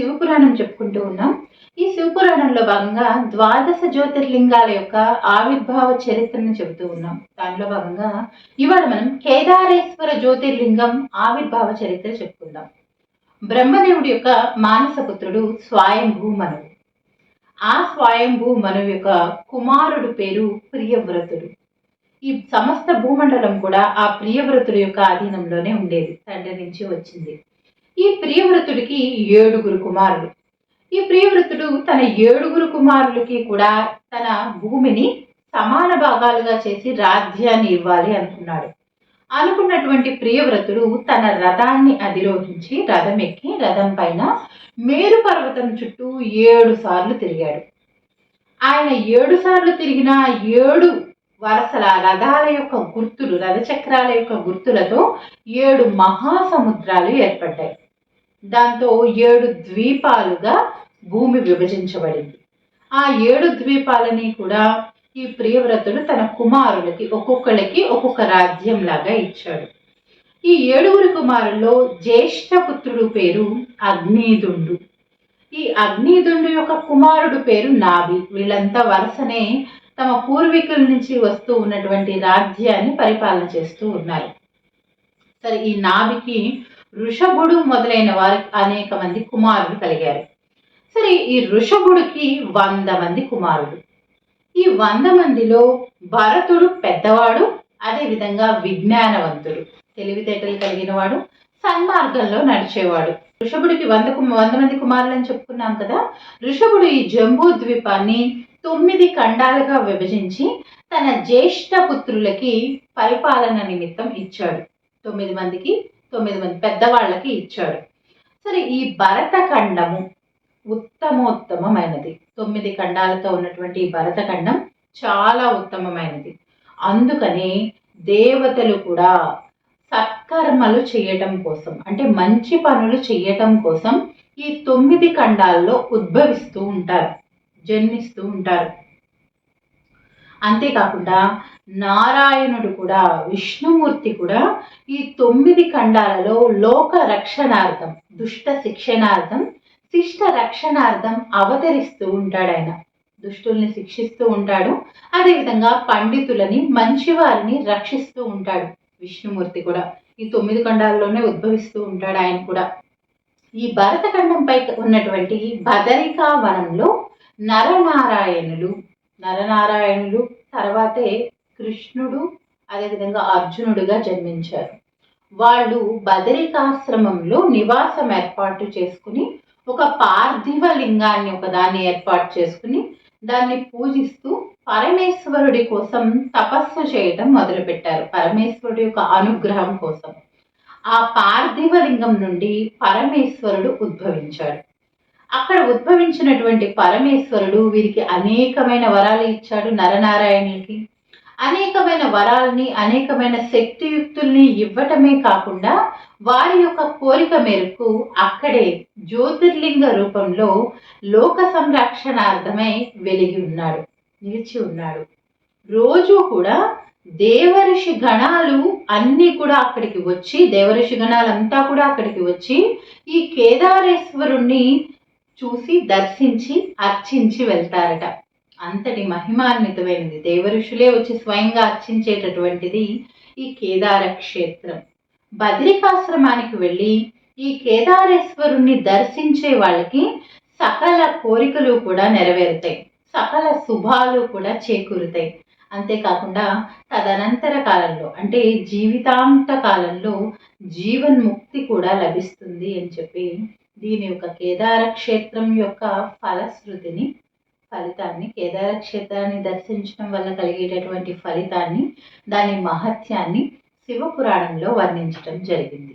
శివపురాణం చెప్పుకుంటూ ఉన్నాం. ఈ శివపురాణంలో భాగంగా ద్వాదశ జ్యోతిర్లింగాల యొక్క ఆవిర్భావ చరిత్రను చెబుతూ ఉన్నాం. దానిలో భాగంగా ఇవాళ మనం కేదారేశ్వర జ్యోతిర్లింగం ఆవిర్భావ చరిత్ర చెప్పుకుందాం. బ్రహ్మదేవుడి యొక్క మానసపుత్రుడు స్వయంభూ మనువు. ఆ స్వయంభూ మనువు యొక్క కుమారుడు పేరు ప్రియవ్రతుడు. ఈ సమస్త భూమండలం కూడా ఆ ప్రియవ్రతుడి యొక్క ఆధీనంలోనే ఉండేది తండ్రి నుంచి వచ్చింది. ఈ ప్రియవ్రతుడికి ఏడుగురు కుమారులు. ఈ ప్రియవ్రతుడు తన ఏడుగురు కుమారులకి కూడా తన భూమిని సమాన భాగాలుగా చేసి రాజ్యాన్ని ఇవ్వాలి అనుకున్నాడు. అనుకున్నటువంటి ప్రియవ్రతుడు తన రథాన్ని అధిరోహించి రథం ఎక్కి రథం పైన మేరు పర్వతం చుట్టూ ఏడు సార్లు తిరిగాడు. ఆయన ఏడు సార్లు తిరిగిన ఏడు వరసల రథాల యొక్క గుర్తులు రథచక్రాల యొక్క గుర్తులతో ఏడు మహాసముద్రాలు ఏర్పడ్డాయి. దాంతో ఏడు ద్వీపాలుగా భూమి విభజించబడింది. ఆ ఏడు ద్వీపాలని కూడా ఈ ప్రియవ్రతుడు తన కుమారులకి ఒక్కొక్కళ్ళకి ఒక్కొక్క రాజ్యం లాగా ఇచ్చాడు. ఈ ఏడుగురు కుమారుల్లో జ్యేష్ఠ పుత్రుడు పేరు అగ్నిదుండు. ఈ అగ్నిదుండు యొక్క కుమారుడు పేరు నాభి. వీళ్ళంతా వరుసనే తమ పూర్వీకుల నుంచి వస్తూ ఉన్నటువంటి రాజ్యాన్ని పరిపాలన చేస్తూ ఉన్నారు. సరే ఈ నాభికి ఋషభుడు మొదలైన వారికి అనేక మంది కుమారులు కలిగారు. సరే ఈ ఋషభుడికి వంద మంది కుమారుడు ఈ వంద మందిలో భరతుడు పెద్దవాడు అదేవిధంగా విజ్ఞానవంతుడు తెలివితేటలు కలిగిన వాడు సన్మార్గంలో నడిచేవాడు. ఋషభుడికి వంద వంద మంది కుమారులు అని చెప్పుకున్నాం కదా. ఋషభుడు ఈ జంబూ ద్వీపాన్ని తొమ్మిది ఖండాలుగా విభజించి తన జ్యేష్ఠ పుత్రులకి పరిపాలన నిమిత్తం ఇచ్చాడు. తొమ్మిది మందికి తొమ్మిది మంది పెద్దవాళ్ళకి ఇచ్చాడు. సరే ఈ భరతఖండము ఉత్తమోత్తమమైనది. తొమ్మిది ఖండాలతో ఉన్నటువంటి ఈ భరతఖండం చాలా ఉత్తమమైనది. అందుకని దేవతలు కూడా సత్కర్మలు చేయటం కోసం అంటే మంచి పనులు చేయటం కోసం ఈ తొమ్మిది ఖండాల్లో ఉద్భవిస్తూ ఉంటారు జన్మిస్తూ ఉంటారు. అంతేకాకుండా నారాయణుడు కూడా విష్ణుమూర్తి కూడా ఈ తొమ్మిది ఖండాలలో లోక రక్షణార్థం దుష్ట శిక్షణార్థం శిష్ట రక్షణార్థం అవతరిస్తూ ఉంటాడు ఆయన. దుష్టుల్ని శిక్షిస్తూ ఉంటాడు. అదేవిధంగా పండితులని మంచివారిని రక్షిస్తూ ఉంటాడు విష్ణుమూర్తి కూడా. ఈ తొమ్మిది ఖండాల్లోనే ఉద్భవిస్తూ ఉంటాడు ఆయన కూడా. ఈ భరతఖండంపై ఉన్నటువంటి భదరికా వనంలో నరనారాయణులు నరనారాయణుడు తర్వాతే కృష్ణుడు అదేవిధంగా అర్జునుడుగా జన్మించారు. వాళ్ళు బదరికాశ్రమంలో నివాసం ఏర్పాటు చేసుకుని ఒక పార్థివ లింగాన్ని ఒకదాన్ని ఏర్పాటు చేసుకుని దాన్ని పూజిస్తూ పరమేశ్వరుడి కోసం తపస్సు చేయటం మొదలుపెట్టారు. పరమేశ్వరుడి యొక్క అనుగ్రహం కోసం. ఆ పార్థివ లింగం నుండి పరమేశ్వరుడు ఉద్భవించాడు. అక్కడ ఉద్భవించినటువంటి పరమేశ్వరుడు వీరికి అనేకమైన వరాలు ఇచ్చాడు నరనారాయణులకి. అనేకమైన వరాల్ని అనేకమైన శక్తియుక్తుల్ని ఇవ్వటమే కాకుండా వారి యొక్క కోరిక మేరకు అక్కడే జ్యోతిర్లింగ రూపంలో లోక సంరక్షణార్థమై వెలిగి ఉన్నాడు నిలిచి ఉన్నాడు. రోజు కూడా దేవఋషి గణాలు అన్నీ కూడా అక్కడికి వచ్చి దేవఋషి గణాలంతా కూడా అక్కడికి వచ్చి ఈ కేదారేశ్వరుణ్ణి చూసి దర్శించి అర్చించి వెళ్తారట. అంతటి మహిమాన్వితమైనది. దేవఋషులే వచ్చి స్వయంగా అర్చించేటటువంటిది ఈ కేదార క్షేత్రం బద్రికాశ్రమానికి వెళ్ళి ఈ కేదారేశ్వరుణ్ణి దర్శించే వాళ్ళకి సకల కోరికలు కూడా నెరవేరుతాయి. సకల శుభాలు కూడా చేకూరుతాయి. అంతేకాకుండా తదనంతర కాలంలో అంటే జీవితాంత కాలంలో జీవన్ముక్తి కూడా లభిస్తుంది అని చెప్పి దీని యొక్క కేదార క్షేత్రం యొక్క ఫలశ్రుతిని ఫలితాన్ని కేదార క్షేత్రాన్ని దర్శించడం వల్ల కలిగేటటువంటి ఫలితాన్ని దాని మహత్యాన్ని శివపురాణంలో వర్ణించడం జరిగింది.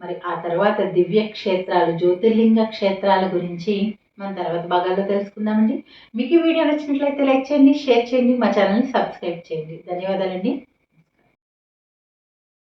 మరి ఆ తర్వాత దివ్య క్షేత్రాలు జ్యోతిర్లింగ క్షేత్రాల గురించి మనం తర్వాత భాగాల్లో తెలుసుకుందామండి. మీకు ఈ వీడియో నచ్చినట్లయితే లైక్ చేయండి షేర్ చేయండి మా ఛానల్ని సబ్స్క్రైబ్ చేయండి. ధన్యవాదాలండి.